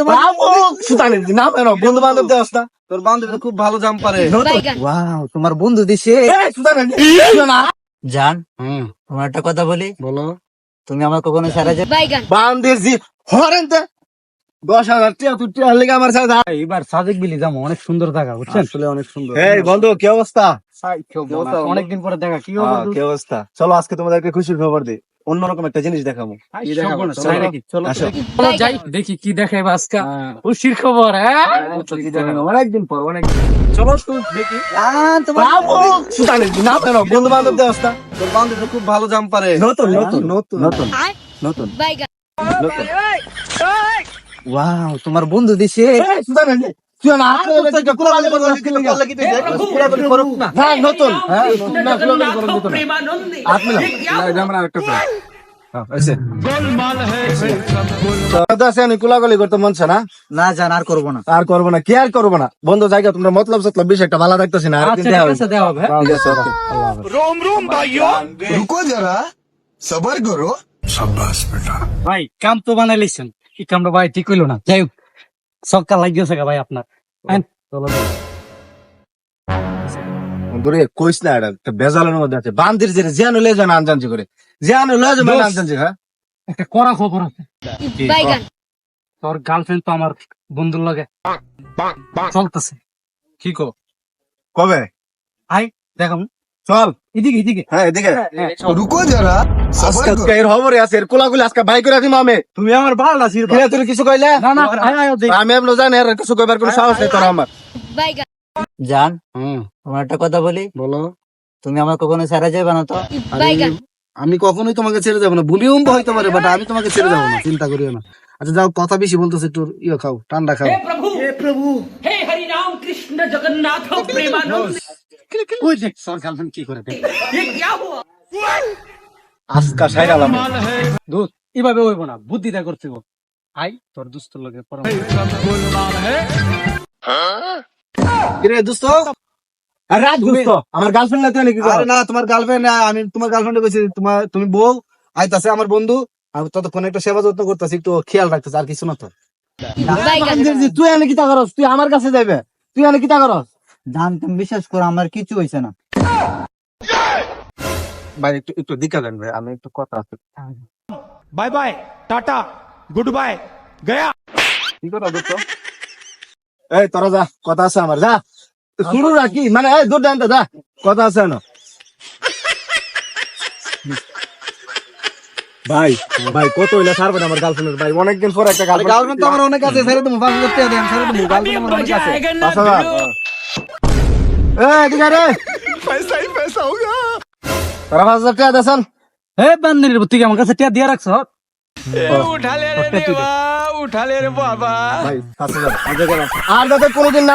তোমার সুতানের না কেন বন্ধু বান্ধব দেওয়াস না তোর বান্ধবী খুব ভালো জাম পারে। ওয়াও তোমার বন্ধু দিছে জান তোমার একটা কথা বলি। বলো। তুমি আমার কখনো সারা যাবে বান্ধের জি হরেন দশ হাজার টিয়া তুই টিয়া লেগে আমার সাথে এবার সাজেক বিলি যাব অনেক সুন্দর জায়গা বুঝছেন? আসলে অনেক সুন্দর। এই বন্ধু কি অবস্থা? অনেকদিন পরে দেখা কি হ্যাঁ, কি অবস্থা? চলো আজকে তোমাদেরকে খুশির খবর দিই। অন্যরকম একটা জিনিস দেখাবো। যাই। দেখি কি দেখাই আজকে। খুশির খবর হ্যাঁ? অনেকদিন পর অনেক চলো দেখি। জান তোমার সুতানের না বন্ধু বান্ধব দেওয়াস তোর বান্ধবী খুব ভালো জাম পারে। নতুন নতুন নতুন। নতুন নতুন। নতুন। ওয়াও তোমার বন্ধু দিছে। হ্যাঁ, হ্যাঁ। কোলাগলি আর করব না। কি আর করব না? বন্ধু জায়গা তোমরা মতলব সতলব বেশি একটা ভালো থাকতেছি না আচ্ছা, হ্যাঁ। ভাই কাম তো বানাইলেছেন কামটা ভাই ঠিক হইল না। যাই হোক সকাল লাগিয়েছে ভাই আপনার। যাই। বন্ধুরে কইস না এটা একটা বেজালের মধ্যে আছে। বান্দির যে জিয়ানো লে জানা আনজানজি করে। জিয়ানো লে জানা আনজানজি হ্যাঁ? একটা কড়া খবর আছে। তোর গার্লফ্রেন্ড তো আমার বন্ধুর লগে চলতেছে কি কো কবে? আই দেখাম। হ্যাঁ, আজকে ভাই করে আমি। তুমি আমার ভালো কিছু তুমি আমার কখনো ছেড়ে যাবে না তো? আমি কখনোই তোমাকে ছেড়ে যাব না। ভুলিও হইতে পারে বাট আমি তোমাকে ছেড়ে যাব না। চিন্তা করিও না। আচ্ছা যাও কথা বেশি বলতেছে একটু ইয়ে খাও ঠান্ডা খাও। প্রভু! হে প্রভু! হে হরি রাম কৃষ্ণ জগন্নাথ আমার কি? না তোমার গার্লফ্রেন্ড আমি তোমার গার্লফ্রেন্ডে তোমার তুমি বউ আইতাছে আমার বন্ধু আমি ততক্ষণ একটা সেবা যত্ন করতেছি একটু খেয়াল রাখতেছি আর কিছু না তো। তুই আমি কিতা করস? তুই আমার কাছে যাবে তুই এনে কিতা করস? ধান তুমি বিশ্বাস করো আমার কিছু হয়েছে না। ভাই একটু একটু দিকা দেন ভাই আমি একটু কথা আছে। Bye bye tata good bye গয়া। কি কথা দোস্ত এই তোরা যা কথা আছে আমার যা। শুরু রাখি মানে এই দূর জানতে যা। কথা আছে না। ভাই ভাই কত হইলা সারবে না আমার গার্লফ্রেন্ড ভাই অনেক দিন পর একটা গার্লফ্রেন্ড গার্লফ্রেন্ড তো আমার অনেক আছে ছেড়ে দেবো বাস করতে হবে আমি ছেড়ে দেবো গার্লফ্রেন্ড আমার অনেক আছে। পয়সাই কোনোদিন না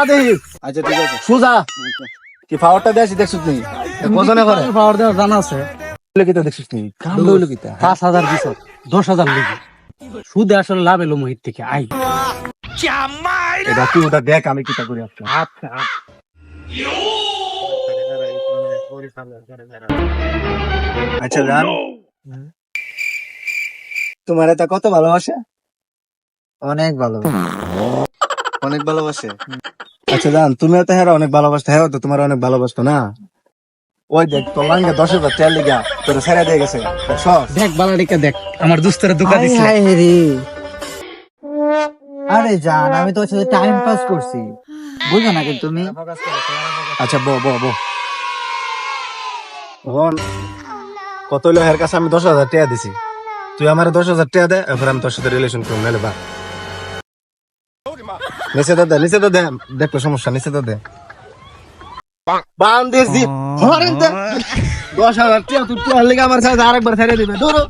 কি পাওয়ারটা জানা আছে। কাম পাঁচ দশ হাজার সুদে আসলে লাভ এলো মোহিত থেকে আই। দেখ আমি কিটা করে আসছি আচ্ছা।, আচ্ছা, আচ্ছা। আচ্ছা তোমার এটা কত ভালোবাসে? অনেক ভালো অনেক ভালোবাসে? আচ্ছা জান তুমি তো হ্যাঁ অনেক ভালোবাসতে। হ্যাঁ তো তোমার অনেক ভালোবাসতো না? ওই দেখ তোর লাঙ্গে দশ হাজার তেল লিগা তোর ছেড়ে দিয়ে গেছে। দেখ বালাডিকা দেখ আমার দুস্তরে দুকা হায় দিছে আরে জান আমি তো সাথে টাইম পাস করছি। বুঝো না কিন্তু তুমি? আচ্ছা বো বো বো। হন কত হইল এর কাছে আমি দশ হাজার টাকা দিছি। তুই আমার দশ হাজার টাকা দে এরপর আমি তোর সাথে রিলেশন করুন নাহলে বা নিচে তো দে নিচে তো দে দেখল সমস্যা নিচে তো দে। বান্দিস দি হরেন দে। দশ হাজার টাকা তুই আমার সাথে আরেকবার ছেড়ে দিবে ধরো।